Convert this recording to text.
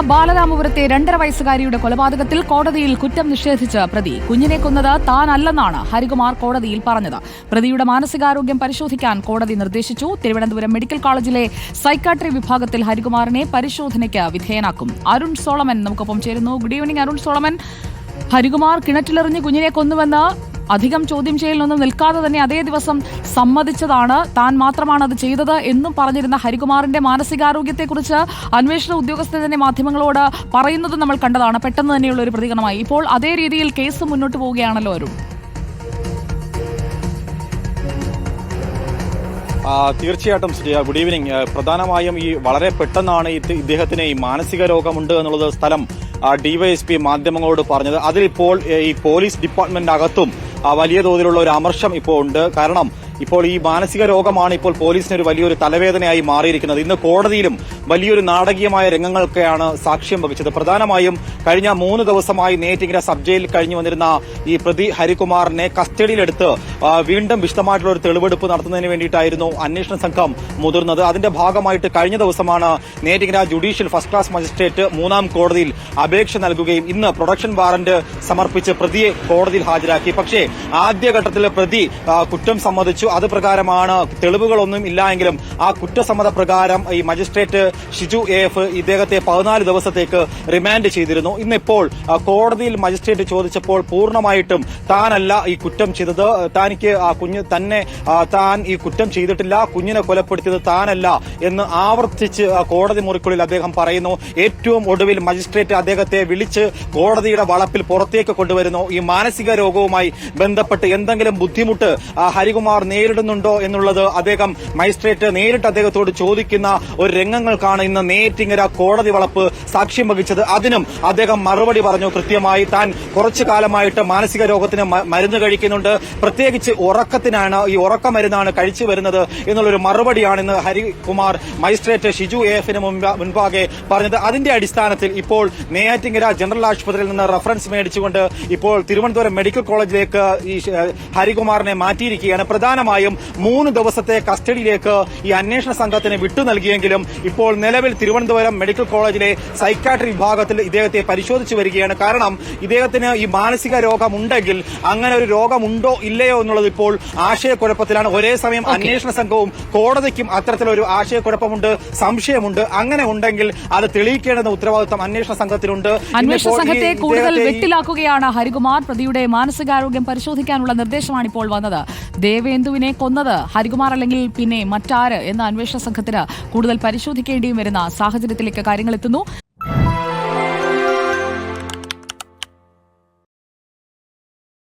ബാലരാമപുരത്തെ രണ്ടര വയസ്സുകാരിയുടെ കൊലപാതകത്തിൽ കോടതിയിൽ കുറ്റം നിഷേധിച്ച് പ്രതി. കുഞ്ഞിനെ കൊന്നത് താനല്ലെന്നാണ് ഹരികുമാർ കോടതിയിൽ പറഞ്ഞത്. പ്രതിയുടെ മാനസികാരോഗ്യം പരിശോധിക്കാൻ കോടതി നിർദ്ദേശിച്ചു. തിരുവനന്തപുരം മെഡിക്കൽ കോളേജിലെ സൈക്കാട്രി വിഭാഗത്തിൽ ഹരികുമാറിനെ പരിശോധനയ്ക്ക് വിധേയനാക്കും. അരുൺ സോളമൻ നമുക്കൊപ്പം ചേരുന്നു. Good evening Arun Solomon. Harikumar കിണറ്റിലെറിഞ്ഞ് കുഞ്ഞിനെ കൊന്നുവെന്ന് അധികം ചോദ്യം ചെയ്യലൊന്നും നിൽക്കാതെ തന്നെ അതേ ദിവസം സമ്മതിച്ചതാണ്. താൻ മാത്രമാണ് അത് ചെയ്തത് എന്നും പറഞ്ഞിരുന്ന ഹരികുമാറിന്റെ മാനസികാരോഗ്യത്തെക്കുറിച്ച് അന്വേഷണ ഉദ്യോഗസ്ഥർ തന്നെ മാധ്യമങ്ങളോട് പറയുന്നത് നമ്മൾ കണ്ടതാണ്. പെട്ടെന്ന് തന്നെയുള്ള ഒരു പ്രതികരണമായി. ഇപ്പോൾ അതേ രീതിയിൽ കേസ് മുന്നോട്ട് പോവുകയാണല്ലോ അരുൺ. തീർച്ചയായിട്ടും ഗുഡ് ഈവനിങ് പ്രധാനമായും ഈ വളരെ പെട്ടെന്നാണ് ഇദ്ദേഹത്തിന് ഈ മാനസിക രോഗമുണ്ട് എന്നുള്ളത് സ്ഥലം ഡിവൈഎസ്പി മാധ്യമങ്ങളോട് പറഞ്ഞത്. അതിലിപ്പോൾ ഈ പോലീസ് ഡിപ്പാർട്ട്മെന്റിനകത്തും ആ, വലിയ തോതിലുള്ള ഒരു അമർഷം ഇപ്പോൾ ഉണ്ട്. കാരണം ഇപ്പോൾ ഈ മാനസിക രോഗമാണ് ഇപ്പോൾ പോലീസിന് ഒരു വലിയൊരു തലവേദനയായി മാറിയിരിക്കുന്നത്. ഇന്ന് കോടതിയിലും വലിയൊരു നാടകീയമായ രംഗങ്ങൾക്കാണ് സാക്ഷ്യം വഹിച്ചത്. പ്രധാനമായും കഴിഞ്ഞ മൂന്ന് ദിവസമായി നേറ്റിങ്ങര സബ് ജയിലിൽ കഴിഞ്ഞു വന്നിരുന്ന ഈ പ്രതി ഹരികുമാറിനെ കസ്റ്റഡിയിലെടുത്ത് വീണ്ടും വിശദമായിട്ടുള്ള ഒരു തെളിവെടുപ്പ് നടത്തുന്നതിന് വേണ്ടിയിട്ടായിരുന്നു അന്വേഷണ സംഘം മുതിർന്നത്. അതിന്റെ ഭാഗമായിട്ട് കഴിഞ്ഞ ദിവസമാണ് Neyyattinkara judicial first class magistrate മൂന്നാം കോടതിയിൽ അപേക്ഷ നൽകുകയും ഇന്ന് പ്രൊഡക്ഷൻ വാറന്റ് സമർപ്പിച്ച് പ്രതിയെ കോടതിയിൽ ഹാജരാക്കി. പക്ഷേ ആദ്യഘട്ടത്തിൽ പ്രതി കുറ്റം സമ്മതിച്ചു. അത് പ്രകാരമാണ്. തെളിവുകളൊന്നും ഇല്ല എങ്കിലും ആ കുറ്റസമ്മത പ്രകാരം ഈ മജിസ്ട്രേറ്റ് ഷിജു എ എഫ് ഇദ്ദേഹത്തെ പതിനാല് ദിവസത്തേക്ക് റിമാൻഡ് ചെയ്തിരുന്നു. ഇന്നിപ്പോൾ കോടതിയിൽ മജിസ്ട്രേറ്റ് ചോദിച്ചപ്പോൾ പൂർണമായിട്ടും താനല്ല ഈ കുറ്റം ചെയ്തത്. തനിക്ക് ആ കുഞ്ഞ് തന്നെ താൻ ഈ കുറ്റം ചെയ്തിട്ടില്ല. കുഞ്ഞിനെ കൊലപ്പെടുത്തിയത് താനല്ല എന്ന് ആവർത്തിച്ച് കോടതി മുറിക്കുള്ളിൽ അദ്ദേഹം പറയുന്നു. ഏറ്റവും ഒടുവിൽ മജിസ്ട്രേറ്റ് അദ്ദേഹത്തെ വിളിച്ച് കോടതിയുടെ വളപ്പിൽ പുറത്തേക്ക് കൊണ്ടുവരുന്നു. ഈ മാനസിക രോഗവുമായി ബന്ധപ്പെട്ട് എന്തെങ്കിലും ബുദ്ധിമുട്ട് ഹരികുമാർ നേരിടുന്നുണ്ടോ എന്നുള്ളത് അദ്ദേഹം മജിസ്ട്രേറ്റ് നേരിട്ട് അദ്ദേഹത്തോട് ചോദിക്കുന്ന ഒരു രംഗങ്ങൾക്കാണ് ഇന്ന് നേറ്റിങ്ങര കോടതി വളപ്പ് സാക്ഷ്യം വഹിച്ചത്. അതിനും അദ്ദേഹം മറുപടി പറഞ്ഞു. കൃത്യമായി താൻ കുറച്ചു കാലമായിട്ട് മാനസിക രോഗത്തിന് മരുന്ന് കഴിക്കുന്നുണ്ട്. പ്രത്യേകിച്ച് ഉറക്കത്തിനാണ് ഈ ഉറക്ക മരുന്നാണ് കഴിച്ചു വരുന്നത് എന്നുള്ളൊരു മറുപടിയാണ് ഇന്ന് ഹരികുമാർ മജിസ്ട്രേറ്റ് ഷിജു എ എഫിന് മുൻപാകെ പറഞ്ഞത്. അതിന്റെ അടിസ്ഥാനത്തിൽ ഇപ്പോൾ നെയ്യാറ്റിങ്കര ജനറൽ ആശുപത്രിയിൽ നിന്ന് റഫറൻസ് മേടിച്ചുകൊണ്ട് ഇപ്പോൾ തിരുവനന്തപുരം മെഡിക്കൽ കോളേജിലേക്ക് ഈ ഹരികുമാറിനെ മാറ്റിയിരിക്കുകയാണ്. പ്രധാനമായും മൂന്ന് ദിവസത്തെ കസ്റ്റഡിയിലേക്ക് ഈ അന്വേഷണ സംഘത്തിന് വിട്ടു നൽകിയെങ്കിലും ഇപ്പോൾ നിലവിൽ തിരുവനന്തപുരം മെഡിക്കൽ കോളേജിലെ സൈക്കാട്രി വിഭാഗത്തിൽ ഇദ്ദേഹത്തെ പരിശോധിച്ചു വരികയാണ്. കാരണം ഇദ്ദേഹത്തിന് ഈ മാനസിക രോഗമുണ്ടെങ്കിൽ അങ്ങനെ ഒരു രോഗമുണ്ടോ ഇല്ലയോ എന്നുള്ളത് ഇപ്പോൾ ആശയക്കുഴപ്പത്തിലാണ്. ഒരേ സമയം അന്വേഷണ സംഘവും കോടതിക്കും അത്തരത്തിലൊരു ആശയക്കുഴപ്പമുണ്ട് സംശയമുണ്ട്. അങ്ങനെ ഉണ്ടെങ്കിൽ അത് തെളിയിക്കേണ്ടെന്ന ഉത്തരവാദിത്വം അന്വേഷണ സംഘത്തിനുണ്ട് അന്വേഷണ സംഘത്തെ കൂടുതൽ വെട്ടിലാക്കുകയാണ് ഹരികുമാർ. പ്രതിയുടെ മാനസികാരോഗ്യം പരിശോധിക്കാനുള്ള നിർദ്ദേശമാണ് ഇപ്പോൾ വന്നത് ദേവേന്ദുവിനെ കൊന്നത്. ഹരികുമാർ അല്ലെങ്കിൽ പിന്നെ മറ്റാര് എന്ന അന്വേഷണ സംഘത്തിന് കൂടുതൽ പരിശോധിക്കേണ്ടിയും വരുന്ന സാഹചര്യത്തിലേക്ക് കാര്യങ്ങൾ എത്തുന്നു.